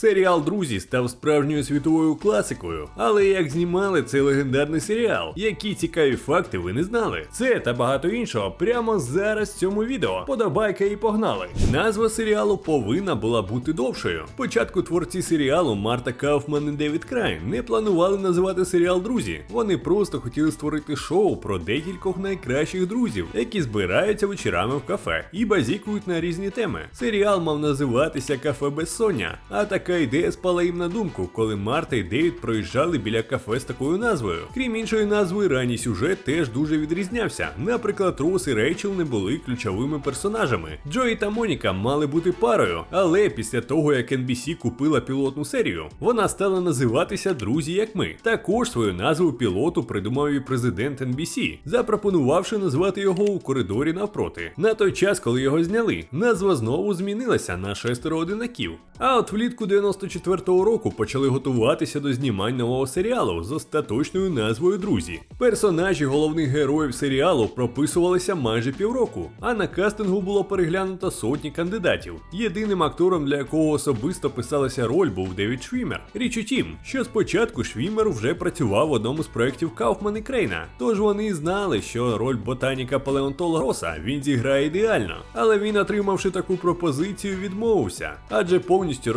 Серіал Друзі став справжньою світовою класикою, але як знімали цей легендарний серіал, які цікаві факти ви не знали? Це та багато іншого прямо зараз в цьому відео. Подобайка і погнали. Назва серіалу повинна була бути довшою. Спочатку творці серіалу Марта Кауфман і Девід Крайн не планували називати серіал Друзі. Вони просто хотіли створити шоу про декількох найкращих друзів, які збираються вечорами в кафе і базікують на різні теми. Серіал мав називатися Кафе Безсоння, а така ідея спала їм на думку, коли Марта і Девід проїжджали біля кафе з такою назвою. Крім іншої назви, ранній сюжет теж дуже відрізнявся. Наприклад, Рос і Рейчел не були ключовими персонажами. Джої та Моніка мали бути парою, але після того як NBC купила пілотну серію, вона стала називатися Друзі як ми. Також свою назву пілоту придумав і президент NBC, запропонувавши назвати його у коридорі навпроти. На той час, коли його зняли, назва знову змінилася на шестеро одинаків. А от влітку 94-го року почали готуватися до знімань нового серіалу з остаточною назвою Друзі. Персонажі головних героїв серіалу прописувалися майже півроку, а на кастингу було переглянуто сотні кандидатів. Єдиним актором, для якого особисто писалася роль, був Девід Швімер. Річ у тім, що спочатку Швімер вже працював в одному з проєктів Кауфман і Крейна, тож вони знали, що роль ботаніка палеонтолога Роса він зіграє ідеально. Але він, отримавши таку пропозицію, відмовився, адже повністю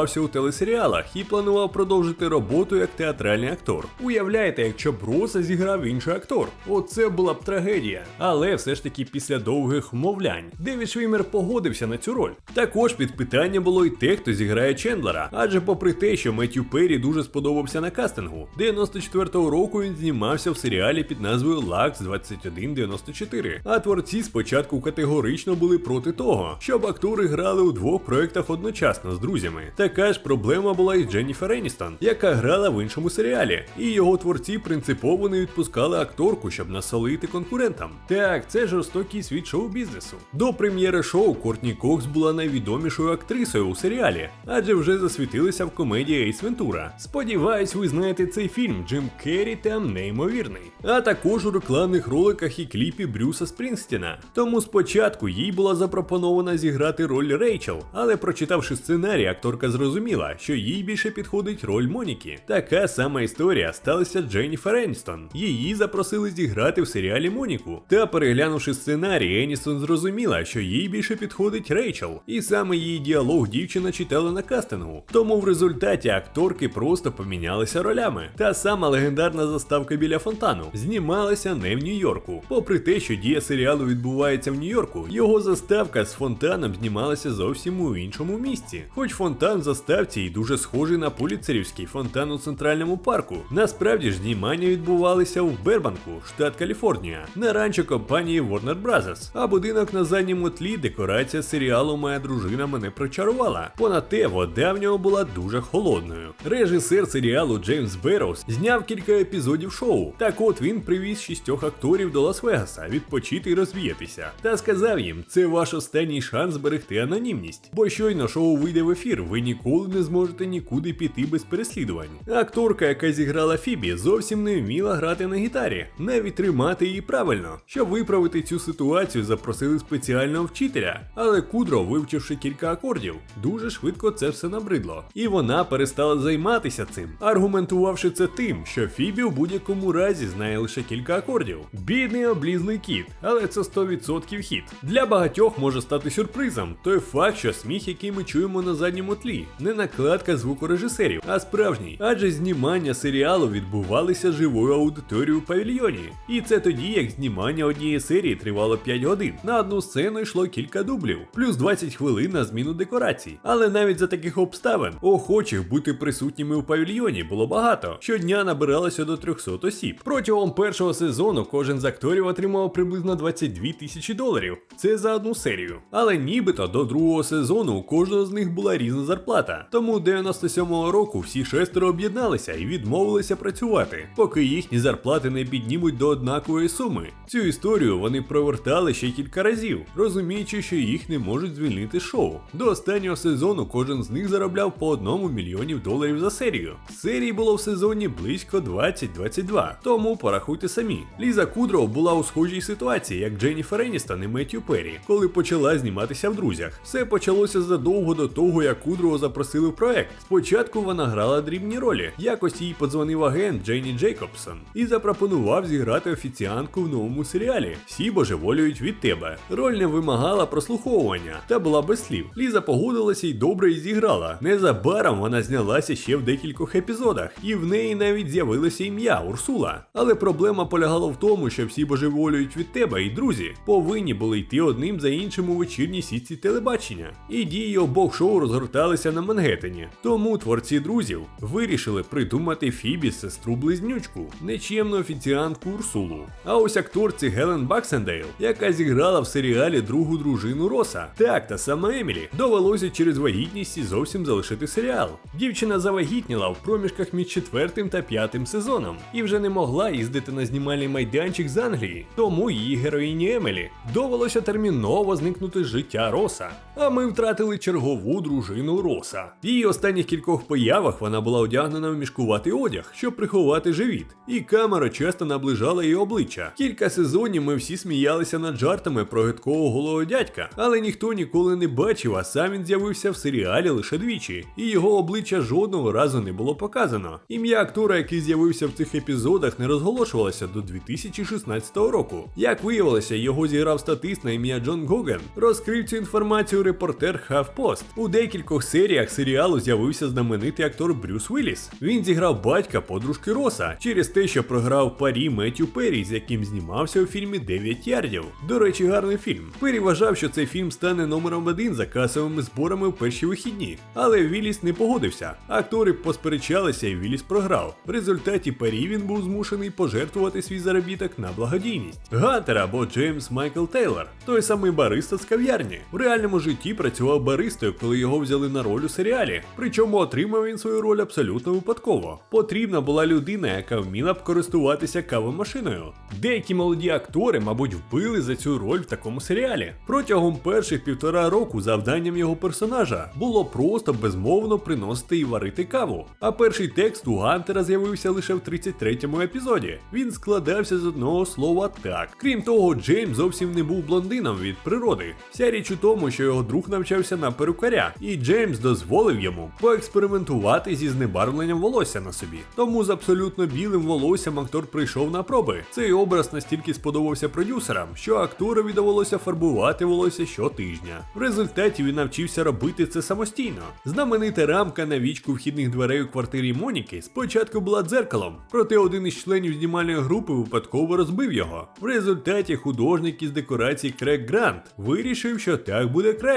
розчарувався у телесеріалах і планував продовжити роботу як театральний актор. Уявляєте, якщо б зіграв інший актор. Оце була б трагедія. Але все ж таки після довгих вмовлянь Девід Швімер погодився на цю роль. Також під питання було й те, хто зіграє Чендлера, адже попри те, що Меттю Перрі дуже сподобався на кастингу, 94-го року він знімався в серіалі під назвою Лакс 2194. А творці спочатку категорично були проти того, щоб актори грали у двох проєктах одночасно з друзями. Така ж проблема була і Дженніфер Еністон, яка грала в іншому серіалі, і його творці принципово не відпускали акторку, щоб насолити конкурентам. Так, це жорстокий світ шоу-бізнесу. До прем'єри шоу Кортні Кокс була найвідомішою актрисою у серіалі, адже вже засвітилася в комедії Ейс Вентура. Сподіваюсь, ви знаєте цей фільм Джим Керрі там неймовірний. А також у рекламних роликах і кліпі Брюса Спрінгстіна. Тому спочатку їй була запропонована зіграти роль Рейчел, але прочитавши сценарій, акторка зрозуміла, що їй більше підходить роль Моніки. Така сама історія сталася Дженніфер Еністон. Її запросили зіграти в серіалі Моніку. Та переглянувши сценарій, Еністон зрозуміла, що їй більше підходить Рейчел, і саме її діалог дівчина читала на кастингу. Тому в результаті акторки просто помінялися ролями. Та сама легендарна заставка біля фонтану знімалася не в Нью-Йорку. Попри те, що дія серіалу відбувається в Нью-Йорку, його заставка з фонтаном знімалася зовсім у іншому місці. Хоч фонтан заставці і дуже схожий на поліцерівський фонтан у центральному парку. Насправді ж знімання відбувалися в Бербанку, штат Каліфорнія, на ранчо компанії Warner Bros. А будинок на задньому тлі декорація серіалу Моя дружина мене прочарувала. Понад те, вода в нього була дуже холодною. Режисер серіалу Джеймс Берроуз зняв кілька епізодів шоу. Так от він привіз шістьох акторів до Лас-Вегаса відпочити і розвіятися. Та сказав їм, це ваш останній шанс зберегти анонімність. Бо щойно шоу вийде в ефір, ви ніколи не зможете нікуди піти без переслідувань. Акторка, яка зіграла Фібі, зовсім не вміла грати на гітарі, навіть тримати її правильно. Щоб виправити цю ситуацію, запросили спеціального вчителя, але Кудро, вивчивши кілька акордів, дуже швидко це все набридло. І вона перестала займатися цим, аргументувавши це тим, що Фібі в будь-якому разі знає лише кілька акордів. Бідний облізлий кіт, але це 100% хіт. Для багатьох може стати сюрпризом той факт, що сміх, який ми чуємо на задньому тлі, не накладка звукорежисерів, а справжній. Адже знімання серіалу відбувалися живою аудиторією в павільйоні. І це тоді, як знімання однієї серії тривало 5 годин. На одну сцену йшло кілька дублів, плюс 20 хвилин на зміну декорацій. Але навіть за таких обставин охочих бути присутніми у павільйоні було багато. Щодня набиралося до 300 осіб. Протягом першого сезону кожен з акторів отримав приблизно 22 тисячі доларів. Це за одну серію. Але нібито до другого сезону у кожного з них була різна зарплата. Тому 97-го року всі шестеро об'єдналися і відмовилися працювати, поки їхні зарплати не піднімуть до однакової суми. Цю історію вони провертали ще кілька разів, розуміючи, що їх не можуть звільнити шоу. До останнього сезону кожен з них заробляв по одному мільйонів доларів за серію. Серій було в сезоні близько 20-22, тому порахуйте самі. Ліза Кудроу була у схожій ситуації, як Дженніфер Еністон і Меттю Перрі, коли почала зніматися в друзях. Все почалося задовго до того, як Кудроу запросили в проект. Спочатку вона грала дрібні ролі. Якось їй подзвонив агент Джейні Джейкобсон і запропонував зіграти офіціантку в новому серіалі. Всі божеволюють від тебе. Роль не вимагала прослуховування та була без слів. Ліза погодилася і добре її зіграла. Незабаром вона знялася ще в декількох епізодах, і в неї навіть з'явилося ім'я Урсула. Але проблема полягала в тому, що всі божеволюють від тебе, і друзі повинні були йти одним за іншим у вечірній сітці телебачення. І дії обох шоу розгорталися на Мангеттені. Тому творці друзів вирішили придумати Фібі сестру близнючку, нечемну офіціантку Урсулу. А ось акторці Гелен Баксендейл, яка зіграла в серіалі другу дружину Роса. Так, та сама Емілі довелося через вагітність і зовсім залишити серіал. Дівчина завагітніла в проміжках між четвертим та п'ятим сезоном і вже не могла їздити на знімальний майданчик з Англії. Тому її героїні Емілі довелося терміново зникнути з життя Роса. А ми втратили чергову дружину Роса. В її останніх кількох появах вона була одягнена в мішкуватий одяг, щоб приховати живіт, і камера часто наближала її обличчя. Кілька сезонів ми всі сміялися над жартами про гидкого голого дядька, але ніхто ніколи не бачив, а сам він з'явився в серіалі лише двічі, і його обличчя жодного разу не було показано. Ім'я актора, який з'явився в цих епізодах, не розголошувалося до 2016 року. Як виявилося, його зіграв статист на ім'я Джон Гоген. Розкрив цю інформацію репортер HuffPost. У декількох серіях серіалу з'явився знаменитий актор Брюс Вілліс. Він зіграв батька подружки Роса через те, що програв парі Меттю Перрі, з яким знімався у фільмі 9 ярдів. До речі, гарний фільм. Перрі вважав, що цей фільм стане номером один за касовими зборами в перші вихідні. Але Вілліс не погодився. Актори посперечалися і Вілліс програв. В результаті Перрі він був змушений пожертвувати свій заробіток на благодійність. Гантер або Джеймс Майкл Тейлор, той самий бариста з кав'ярні. В реальному житті працював баристою, коли його взяли на роль у серіалі. Причому отримав він свою роль абсолютно випадково. Потрібна була людина, яка вміла б користуватися кавомашиною. Деякі молоді актори, мабуть, вбили за цю роль в такому серіалі. Протягом перших півтора року завданням його персонажа було просто безмовно приносити і варити каву. А перший текст у Гантера з'явився лише в 33-му епізоді. Він складався з одного слова так. Крім того, Джеймс зовсім не був блондином від природи. Вся річ у тому, що його друг навчався на перукаря, і Джеймс дозволив йому поекспериментувати зі знебарвленням волосся на собі. Тому з абсолютно білим волоссям актор прийшов на проби. Цей образ настільки сподобався продюсерам, що акторові довелося фарбувати волосся щотижня. В результаті він навчився робити це самостійно. Знаменита рамка на вічку вхідних дверей у квартирі Моніки спочатку була дзеркалом, проте один із членів знімальної групи випадково розбив його. В результаті художник із декорацій Крек Грант вирішив, що так буде краще,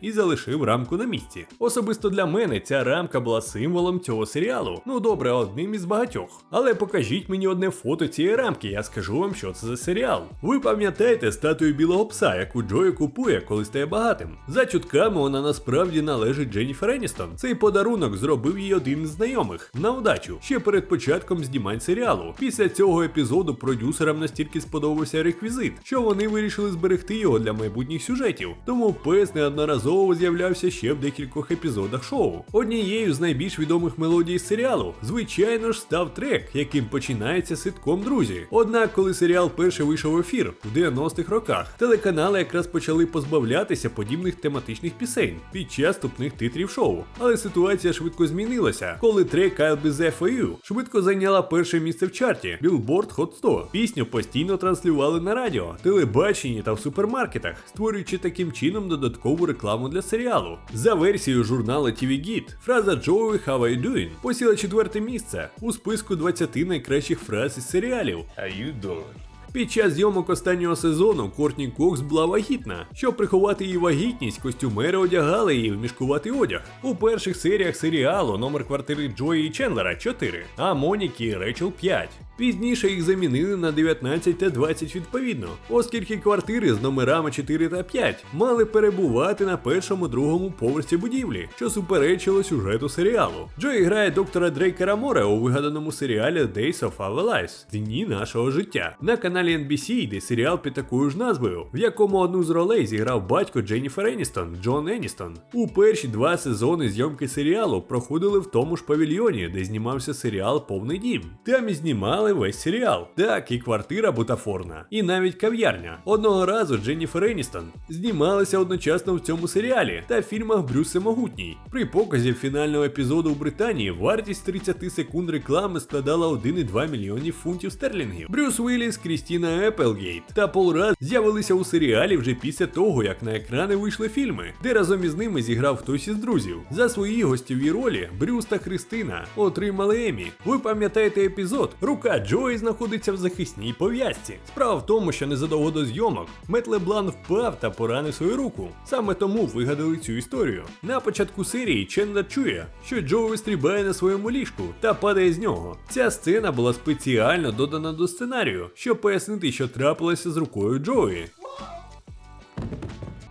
і залишив рамку на місці. Особисто для мене ця рамка була символом цього серіалу. Ну добре, одним із багатьох. Але покажіть мені одне фото цієї рамки, я скажу вам, що це за серіал. Ви пам'ятаєте статую білого пса, яку Джої купує, коли стає багатим. За чутками вона насправді належить Дженніфер Еністон. Цей подарунок зробив їй один із знайомих на удачу ще перед початком знімань серіалу. Після цього епізоду продюсерам настільки сподобався реквізит, що вони вирішили зберегти його для майбутніх сюжетів. Тому пес неодноразово з'являвся ще в декількох епізодах шоу. Однією з найбільш відомих мелодій серіалу, звичайно ж, став трек, яким починається ситком друзі. Однак, коли серіал перше вийшов в ефір в 90-х роках, телеканали якраз почали позбавлятися подібних тематичних пісень під час вступних титрів шоу. Але ситуація швидко змінилася, коли трек I'll Be There For You швидко зайняла перше місце в чарті Billboard Hot 100. Пісню постійно транслювали на радіо, телебаченні та в супермаркетах, створюючи таким чином додаткову рекламу для серіалу. За версією журналу TV Guide, фраза Joey How you doing посіла четверте місце у списку 20 найкращих фраз із серіалів. How you doing? Під час зйомок останнього сезону Кортні Кокс була вагітна. Щоб приховати її вагітність, костюмери одягали її в мішкуватий одяг. У перших серіях серіалу номер квартири Джої і Чендлера 4, а Моніки і Рейчел 5. Пізніше їх замінили на 19 та 20 відповідно, оскільки квартири з номерами 4 та 5 мали перебувати на першому другому поверсі будівлі, що суперечило сюжету серіалу. Джой грає доктора Дрейкера Море у вигаданому серіалі Days of Our Lives Дні нашого життя на каналі каналі NBC йде серіал під такою ж назвою, в якому одну з ролей зіграв батько Дженніфер Еністон Джон Еністон. У перші два сезони зйомки серіалу проходили в тому ж павільйоні, де знімався серіал Повний дім. Там і знімали весь серіал. Так, і квартира бутафорна, і навіть кав'ярня. Одного разу Дженніфер Еністон знімалася одночасно в цьому серіалі та фільмах Брюс Всемогутній. При показі фінального епізоду у Британії вартість 30 секунд реклами складала 1,2 мільйонів фунтів стерлінгів. Брюс Уілліс, Крістіна Еплгейт та Пол Рад з'явилися у серіалі вже після того, як на екрани вийшли фільми, де разом із ними зіграв хтось із друзів. За свої гостєві ролі Брюс та Христина отримали Емі. Ви пам'ятаєте епізод? Рука Джої знаходиться в захисній пов'язці. Справа в тому, що незадовго до зйомок Мет Леблан впав та поранив свою руку. Саме тому вигадали цю історію. На початку серії Чендлер чує, що Джоуі стрибає на своєму ліжку та падає з нього. Ця сцена була спеціально додана до сценарію, щоб пояснити, що трапилося з рукою Джоуі.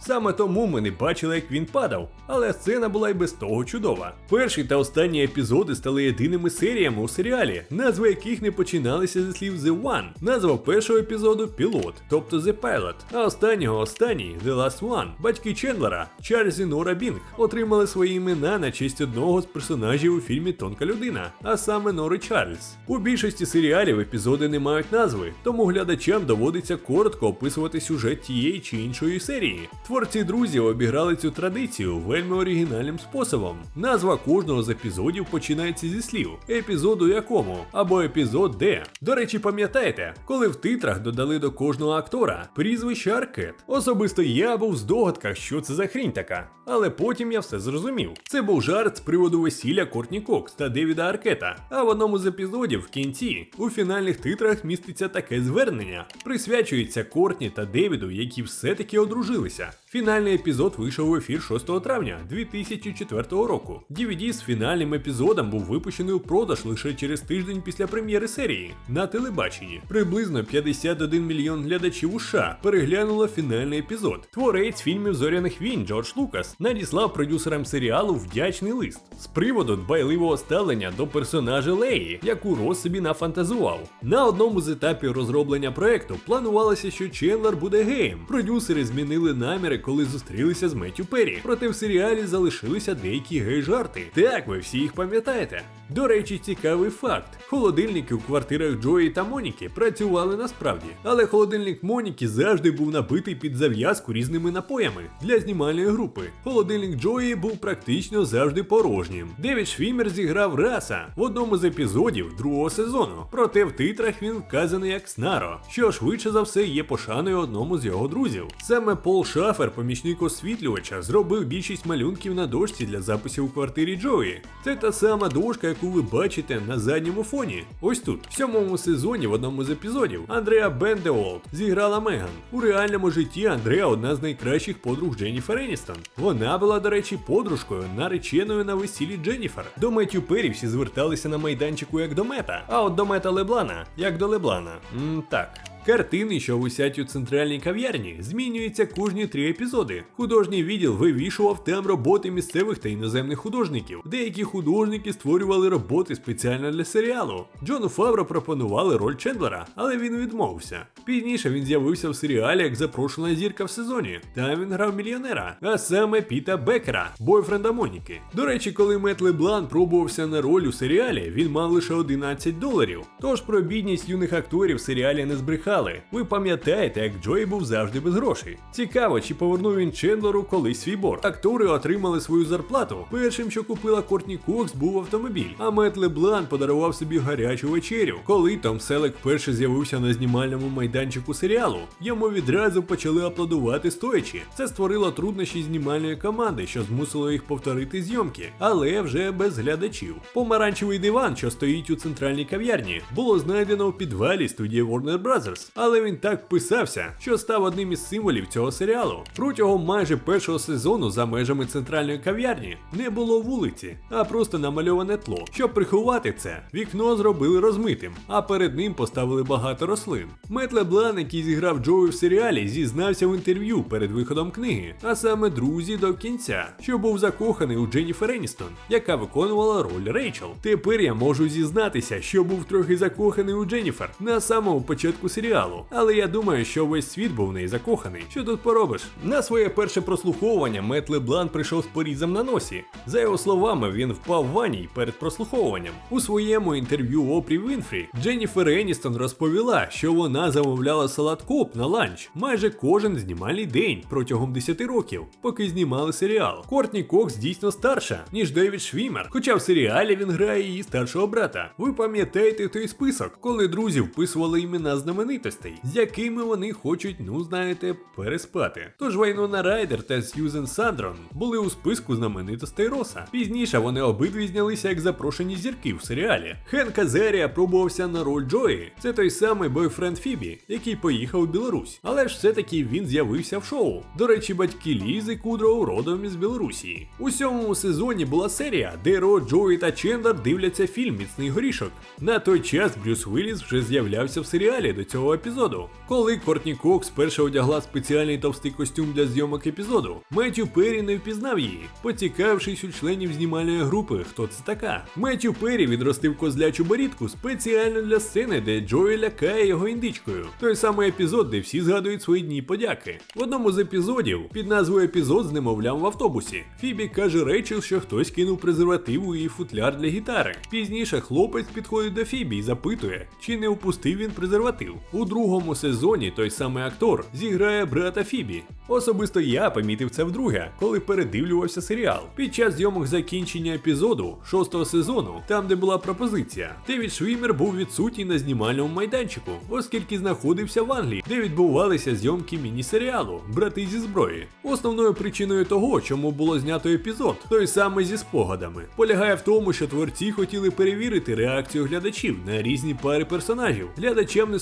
Саме тому ми не бачили, як він падав, але сцена була й без того чудова. Перший та останні епізоди стали єдиними серіями у серіалі, назви яких не починалися зі слів The One. Назва першого епізоду пілот, тобто The Pilot, а останнього останній The Last One. Батьки Чендлера, Чарльз і Нора Бінг, отримали свої імена на честь одного з персонажів у фільмі Тонка людина, а саме Нори Чарльз. У більшості серіалів епізоди не мають назви, тому глядачам доводиться коротко описувати сюжет тієї чи іншої серії. Творці друзів обіграли цю традицію вельми оригінальним способом. Назва кожного з епізодів починається зі слів, епізоду якому, або епізод де. До речі, пам'ятаєте, коли в титрах додали до кожного актора прізвище Аркет. Особисто я був в здогадках, що це за хрінь така. Але потім я все зрозумів. Це був жарт з приводу весілля Кортні Кокс та Девіда Аркета. А в одному з епізодів в кінці у фінальних титрах міститься таке звернення. Присвячується Кортні та Девіду, які все-таки одружилися. Фінальний епізод вийшов в ефір 6 травня 2004 року. DVD з фінальним епізодом був випущений у продаж лише через тиждень після прем'єри серії на телебаченні. Приблизно 51 мільйон глядачів у США переглянуло фінальний епізод. Творець фільмів Зоряних війн Джордж Лукас надіслав продюсерам серіалу вдячний лист з приводу дбайливого ставлення до персонажа Леї, яку Рос собі нафантазував. На одному з етапів розроблення проекту планувалося, що Чендлер буде геєм. Продюсери змінили наміри, коли зустрілися з Меттю Перрі. Проте в серіалі залишилися деякі гей-жарти. Так, ви всі їх пам'ятаєте. До речі, цікавий факт: холодильники у квартирах Джої та Моніки працювали насправді, але холодильник Моніки завжди був набитий під зав'язку різними напоями для знімальної групи. Холодильник Джої був практично завжди порожнім. Девід Швімер зіграв Раса в одному з епізодів другого сезону. Проте в титрах він вказаний як Снаро, що швидше за все є пошаною одному з його друзів. Саме Пол Шафер, помічник освітлювача, зробив більшість малюнків на дошці для записів у квартирі Джої. Це та сама дошка, яку ви бачите на задньому фоні. Ось тут, в сьомому сезоні, в одному з епізодів, Андреа Бендеолд зіграла Меган. У реальному житті Андреа одна з найкращих подруг Дженніфер Еністон. Вона була, до речі, подружкою нареченою на весіллі Дженніфер. До Меттю Перрі всі зверталися на майданчику як до мета, а от до мета Леблана як до Леблана. М, так. Картини, що висять у центральній кав'ярні, змінюються кожні три епізоди. Художній відділ вивішував там роботи місцевих та іноземних художників. Деякі художники створювали роботи спеціально для серіалу. Джону Фавро пропонували роль Чендлера, але він відмовився. Пізніше він з'явився в серіалі як запрошена зірка в сезоні. Там він грав мільйонера, а саме Піта Бекера, бойфренда Моніки. До речі, коли Мет Леблан пробувався на роль у серіалі, він мав лише 11 доларів. Тож про бідність юних акторів в серіалі не збрехали. Ви пам'ятаєте, як Джой був завжди без грошей. Цікаво, чи повернув він Чендлеру колись свій борг. Актори отримали свою зарплату. Першим, що купила Кортні Кокс, був автомобіль. А Мет Леблан подарував собі гарячу вечерю. Коли Том Селек вперше з'явився на знімальному майданчику серіалу, йому відразу почали аплодувати стоячи. Це створило труднощі знімальної команди, що змусило їх повторити зйомки, але вже без глядачів. Помаранчевий диван, що стоїть у центральній кав'ярні, було знайдено в підвалі студії Warner Bros. Але він так писався, що став одним із символів цього серіалу. Протягом майже першого сезону за межами центральної кав'ярні не було вулиці, а просто намальоване тло. Щоб приховати це, вікно зробили розмитим, а перед ним поставили багато рослин. Мет Леблан, який зіграв Джоуі в серіалі, зізнався в інтерв'ю перед виходом книги, а саме друзі до кінця, що був закоханий у Дженніфер Еністон, яка виконувала роль Рейчел. Тепер я можу зізнатися, що був трохи закоханий у Дженніфер на самому початку серіалу серіалу, але я думаю, що весь світ був в неї закоханий. Що тут поробиш? На своє перше прослуховування Мет Леблан прийшов з порізом на носі. За його словами, він впав в ваній перед прослуховуванням. У своєму інтерв'ю Опрі Вінфрі Дженніфер Еністон розповіла, що вона замовляла салат коп на ланч майже кожен знімальний день протягом 10 років, поки знімали серіал. Кортні Кокс дійсно старша, ніж Девід Швімер, хоча в серіалі він грає її старшого брата. Ви пам'ятаєте той список, коли друзі вписували імена знаменитостей, з якими вони хочуть, ну знаєте, переспати. Тож Вайнона Райдер та Сьюзен Сандрон були у списку знаменитостей Роса. Пізніше вони обидві знялися як запрошені зірки в серіалі. Хенк Азерія пробувався на роль Джої. Це той самий бойфренд Фібі, який поїхав у Білорусь. Але ж все-таки він з'явився в шоу. До речі, батьки Лізи Кудроу родом із Білорусі. У сьомому сезоні була серія, де Ро, Джої та Чендер дивляться фільм Міцний горішок. На той час Брюс Вілліс вже з'являвся в серіалі до цього епізоду. Коли Кортні Кокс перша одягла спеціальний товстий костюм для зйомок епізоду, Меттю Перрі не впізнав її, поцікавившись у членів знімальної групи, хто це така. Меттю Перрі відростив козлячу борідку спеціально для сцени, де Джої лякає його індичкою. Той самий епізод, де всі згадують свої дні подяки. В одному з епізодів під назвою епізод з немовлям в автобусі. Фібі каже Рейчел, що хтось кинув презерватив у її футляр для гітари. Пізніше хлопець підходить до Фібі і запитує, чи не впустив він презерватив. Другому сезоні той самий актор зіграє брата Фібі. Особисто я помітив це вдруге, коли передивлювався серіал. Під час зйомок закінчення епізоду шостого сезону, там де була пропозиція, Девід Швімер був відсутній на знімальному майданчику, оскільки знаходився в Англії, де відбувалися зйомки міні-серіалу Брати зі зброї. Основною причиною того, чому було знято епізод, той самий зі спогадами, полягає в тому, що творці хотіли перевірити реакцію глядачів на різні пари персонажів. Глядачам не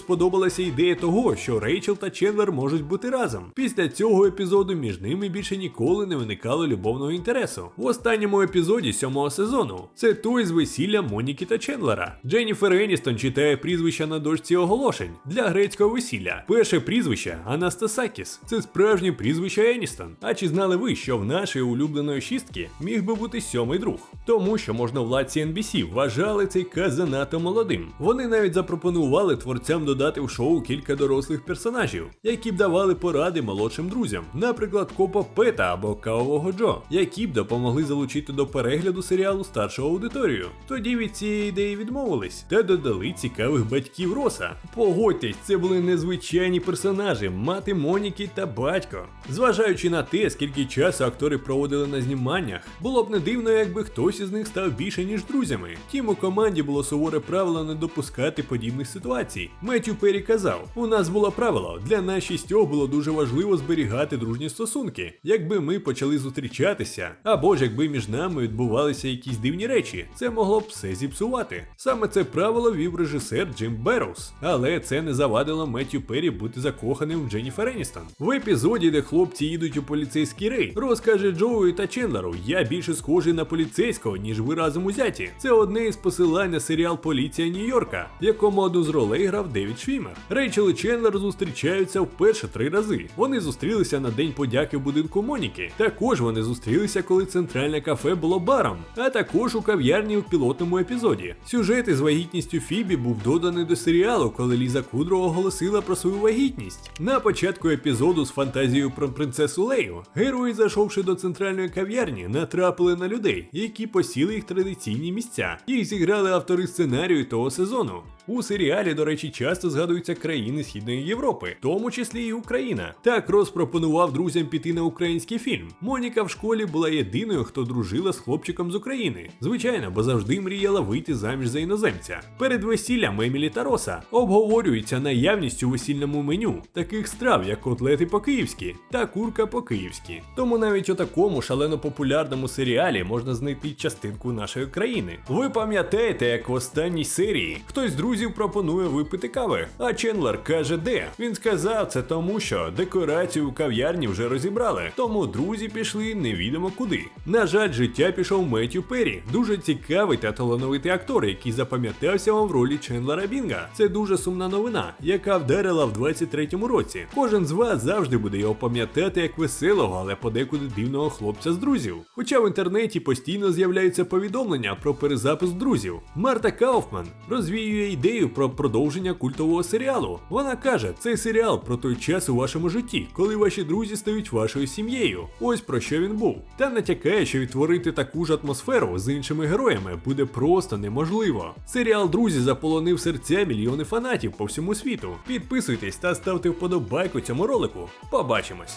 сподобалася ідея того, що Рейчел та Чендлер можуть бути разом. Після цього епізоду між ними більше ніколи не виникало любовного інтересу. В останньому епізоді сьомого сезону це той з весілля Моніки та Чендлера. Дженніфер Еністон читає прізвища на дошці оголошень для грецького весілля. Перше прізвище Анастасакіс. Це справжнє прізвище Еністон. А чи знали ви, що в нашої улюбленої шістки міг би бути сьомий друг? Тому що можновладці NBC вважали цей каз занадто молодим. Вони навіть запропонували творцям додати в шоу кілька дорослих персонажів, які б давали поради молодшим друзям, наприклад, Копа Пета або Кавового Джо, які б допомогли залучити до перегляду серіалу старшу аудиторію. Тоді від цієї ідеї відмовились та додали цікавих батьків Роса. Погодьтесь, це були незвичайні персонажі, мати Моніки та батько. Зважаючи на те, скільки часу актори проводили на зніманнях, було б не дивно, якби хтось із них став більше ніж друзями. Тім у команді було суворе правило не допускати подібних ситуацій. Меттю Перрі казав: у нас було правило, для нас шістьох було дуже важливо зберігати дружні стосунки. Якби ми почали зустрічатися, або ж якби між нами відбувалися якісь дивні речі, це могло б все зіпсувати. Саме це правило вів режисер Джим Берроуз, але це не завадило Меттю Перрі бути закоханим в Дженніфер Еністон. В епізоді, де хлопці їдуть у поліцейський рейд, розкаже Джоуі та Чендлеру, я більше схожий на поліцейського, ніж ви разом узяті. Це одне із посилань на серіал Поліція Нью-Йорка, в якому одну з ролей грав Девід Швімер. Рейчел і Чендлер зустрічаються вперше три рази. Вони зустрілися на день подяки в будинку Моніки. Також вони зустрілися, коли центральне кафе було баром, а також у кав'ярні у пілотному епізоді. Сюжет із вагітністю Фібі був доданий до серіалу, коли Ліза Кудро оголосила про свою вагітність. На початку епізоду з фантазією про принцесу Лею, герої, зайшовши до центральної кав'ярні, натрапили на людей, які посіли їх традиційні місця. Їх зіграли автори сценарію того сезону. У серіалі, до речі, часто згадуються країни Східної Європи, в тому числі і Україна. Так Рос пропонував друзям піти на український фільм. Моніка в школі була єдиною, хто дружила з хлопчиком з України. Звичайно, бо завжди мріяла вийти заміж за іноземця. Перед весіллям Емілі та Роса обговорюється наявність у весільному меню таких страв, як котлети по-київськи та курка по-київськи. Тому навіть у такому шалено популярному серіалі можна знайти частинку нашої країни. Ви пам'ятаєте, як в останній серії хтось з друзів пропонує випити кави, а Чендлер каже, де. Він сказав це тому, що декорацію у кав'ярні вже розібрали, тому друзі пішли невідомо куди. На жаль, життя пішов Меттю Перрі, дуже цікавий та талановитий актор, який запам'ятався вам в ролі Чендлера Бінга. Це дуже сумна новина, яка вдарила в 23-му році. Кожен з вас завжди буде його пам'ятати як веселого, але подекуди дивного хлопця з друзів. Хоча в інтернеті постійно з'являються повідомлення про перезапис друзів. Марта Кауфман розвіює ідею про продовження культового серіалу. Вона каже, цей серіал про той час у вашому житті, коли ваші друзі стають вашою сім'єю. Ось про що він був. Та натякає, що відтворити таку ж атмосферу з іншими героями буде просто неможливо. Серіал Друзі заполонив серця мільйони фанатів по всьому світу. Підписуйтесь та ставте вподобайку цьому ролику. Побачимось!